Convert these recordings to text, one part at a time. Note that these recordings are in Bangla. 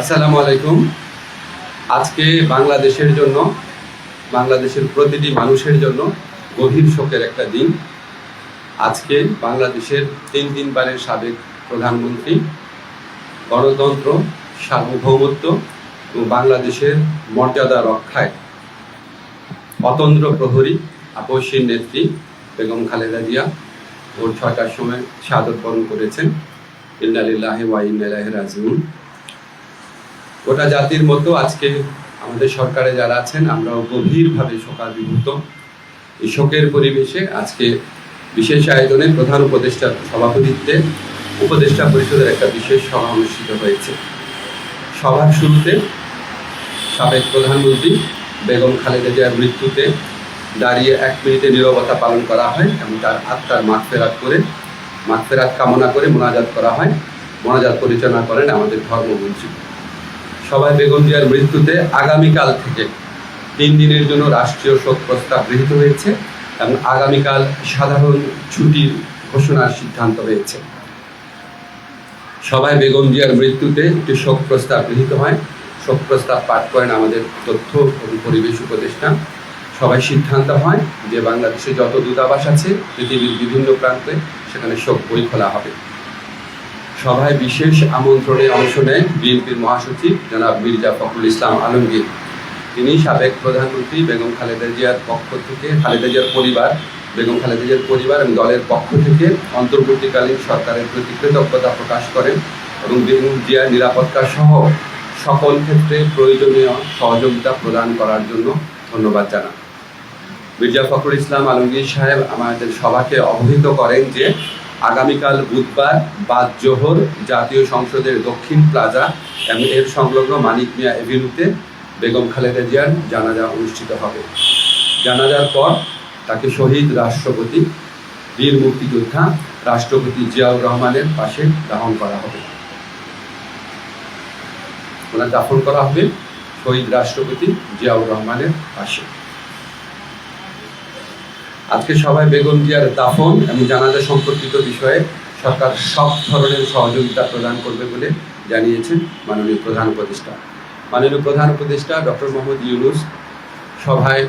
আসসালামু আলাইকুম। আজকে বাংলাদেশের জন্য, বাংলাদেশের প্রতিটি মানুষের জন্য গভীর শোকের একটা দিন। আজকে বাংলাদেশের তিন তিনবারের সাবেক প্রধানমন্ত্রী, গণতন্ত্র, সার্বভৌমত্ব ও বাংলাদেশের মর্যাদা রক্ষায় অতন্ত্র প্রহরী আপসীর নেত্রী বেগম খালেদা জিয়া ভোর ছয়টার সময় শাহাদত বরণ করেছেন। ইন্নালিল্লাহি ওয়া ইন্না ইলাইহি রাজিউন। গোটা জাতির মতো আজকে আমাদের সরকারে যারা আছেন, আমরাও গভীরভাবে শোকাভিভূত এই শোকের পরিবেশে আজকে বিশেষ আয়োজনে প্রধান উপদেষ্টার সভাপতিত্বে উপদেষ্টা পরিষদের একটা বিশেষ সভা অনুষ্ঠিত হয়েছে। সভার শুরুতে সাবেক প্রধানমন্ত্রী বেগম খালেদা জিয়ার মৃত্যুতে দাঁড়িয়ে এক মিনিটে নীরবতা পালন করা হয় এবং তার আত্মার মাগফেরাত করে মাগফেরাত কামনা করে মোনাজাত করা হয়। মোনাজাত পরিচালনা করেন আমাদের ধর্মমন্ত্রী। সবাই বেগম জিয়ার মৃত্যুতে আগামীকাল থেকে তিন দিনের জন্য রাষ্ট্রীয় শোক প্রস্তাব গৃহীত হয়েছে এবং আগামীকাল সাধারণ ছুটির ঘোষণার সিদ্ধান্ত হয়েছে। সবাই বেগম জিয়ার মৃত্যুতে একটি শোক প্রস্তাব গৃহীত হয়। শোক প্রস্তাব পাঠ করেন আমাদের তথ্য এবং পরিবেশ উপদেষ্টা। সবাই সিদ্ধান্ত হয় যে বাংলাদেশে যত দূতাবাস আছে, পৃথিবীর বিভিন্ন প্রান্তে সেখানে শোক বই খোলা হবে। সভায় বিশেষ আমন্ত্রণে অংশ নেয় বিএনপির মহাসচিব জনাব মির্জা ফখরুল ইসলাম আলমগীর। তিনি সাবেক প্রধানমন্ত্রী বেগম খালেদা জিয়ার পক্ষ থেকে, খালেদা জিয়ার পরিবার, বেগম খালেদা জিয়ার পরিবার এবং দলের পক্ষ থেকে অন্তর্বর্তীকালীন সরকারের প্রতি কৃতজ্ঞতা প্রকাশ করেন এবং বেগম জিয়ার নিরাপত্তা সহ সকল ক্ষেত্রে প্রয়োজনীয় সহযোগিতা প্রদান করার জন্য ধন্যবাদ জানান। মির্জা ফখরুল ইসলাম আলমগীর সাহেব আমাদের সভাকে অবহিত করেন যে আগামীকাল বুধবার বাদ জোহর জাতীয় সংসদের দক্ষিণ প্লাজা এবং এর সংলগ্ন মানিক মিয়া এভিনিউতে বেগম খালেদা জিয়ার জানাজা অনুষ্ঠিত হবে। জানাজার পর তাকে শহীদ রাষ্ট্রপতি, বীর মুক্তিযোদ্ধা, রাষ্ট্রপতি জিয়াউর রহমানের পাশে দাহন করা হবে। ওনার দাফন করা হবে শহীদ রাষ্ট্রপতি জিয়াউর রহমানের পাশে। আজকে সবাই বেগম জিয়ার দাফন এবং জানাজা সম্পর্কিত বিষয়ে সরকার সব ধরনের সহযোগিতা প্রদান করবে বলে জানিয়েছেন মাননীয় প্রধান উপদেষ্টা। মাননীয় প্রধান উপদেষ্টা ডক্টর মোহাম্মদ ইউনুস সভায়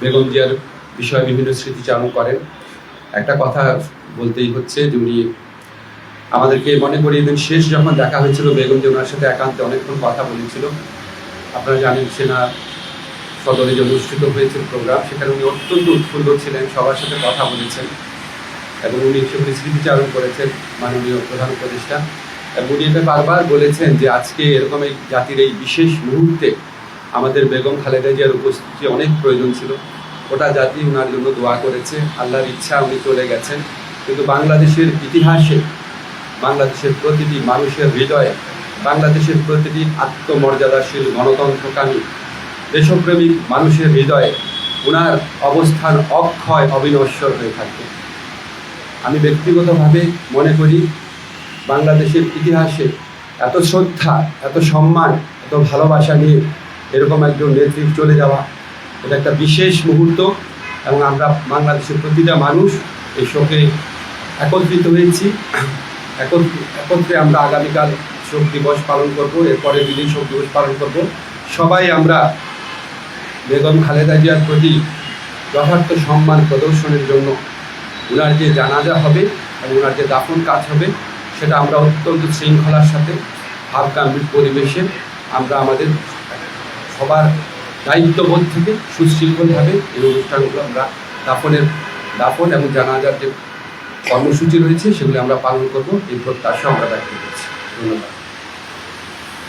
বেগম জিয়ার বিষয়ে বিভিন্ন স্মৃতিচারণ করেন। একটা কথা বলতেই হচ্ছে যে উনি আমাদেরকে মনে করিয়ে দেন, শেষ যখন দেখা হয়েছিল বেগম যে ওনার সাথে একান্তে অনেকক্ষণ কথা বলেছিল। আপনারা জানেন সেনা সদরে যে অনুষ্ঠিত হয়েছে প্রোগ্রাম সেখানে উনি অত্যন্ত উৎফুল্ল ছিলেন, সবার সাথে কথা বলেছেন এবং উনি সেগুলি স্মৃতিচারণ করেছেন মাননীয় প্রধান উপদেষ্টা। এবং উনি এটা বারবার বলেছেন যে আজকে এরকম এই জাতির এই বিশেষ মুহূর্তে আমাদের বেগম খালেদা জিয়ার উপস্থিতি অনেক প্রয়োজন ছিল। ওটা জাতি ওনার জন্য দোয়া করেছে, আল্লাহর ইচ্ছা, উনি চলে গেছেন। কিন্তু বাংলাদেশের ইতিহাসে, বাংলাদেশের প্রতিটি মানুষের হৃদয়ে, বাংলাদেশের প্রতিটি আত্মমর্যাদাশীল গণতন্ত্রকামী দেশপ্রেমিক মানুষের হৃদয়ে ওনার অবস্থান অক্ষয় অবিনশ্বর হয়ে থাকবে আমি ব্যক্তিগতভাবে মনে করি, বাংলাদেশের ইতিহাসে এত শ্রদ্ধা, এত সম্মান, এত ভালোবাসা নিয়ে এরকম একজন নেতৃত্ব চলে যাওয়া, এটা একটা বিশেষ মুহূর্ত এবং আমরা বাংলাদেশের প্রতিটা মানুষ এই শোকে একত্রিত হয়েছি। একত্র- আমরা আগামীকাল শোক দিবস পালন করব এরপরে দুদিন শোক দিবস পালন করব। সবাই আমরা বেগম খালেদা জিয়ার প্রতি যথার্থ সম্মান প্রদর্শনের জন্য ওনার যে জানাজা হবে এবং ওনার যে দাফন কাজ হবে, সেটা আমরা অত্যন্ত শৃঙ্খলার সাথে ভাবগাম্ভীর পরিবেশে আমরা আমাদের সবার দায়িত্ববোধ থেকে সুশৃঙ্খলভাবে এই অনুষ্ঠানগুলো আমরা দাফনের, দাফন এবং জানাজার যে কর্মসূচি রয়েছে, সেগুলি আমরা পালন করব। এই প্রত্যাশা আমরা ব্যক্ত করছি। ধন্যবাদ।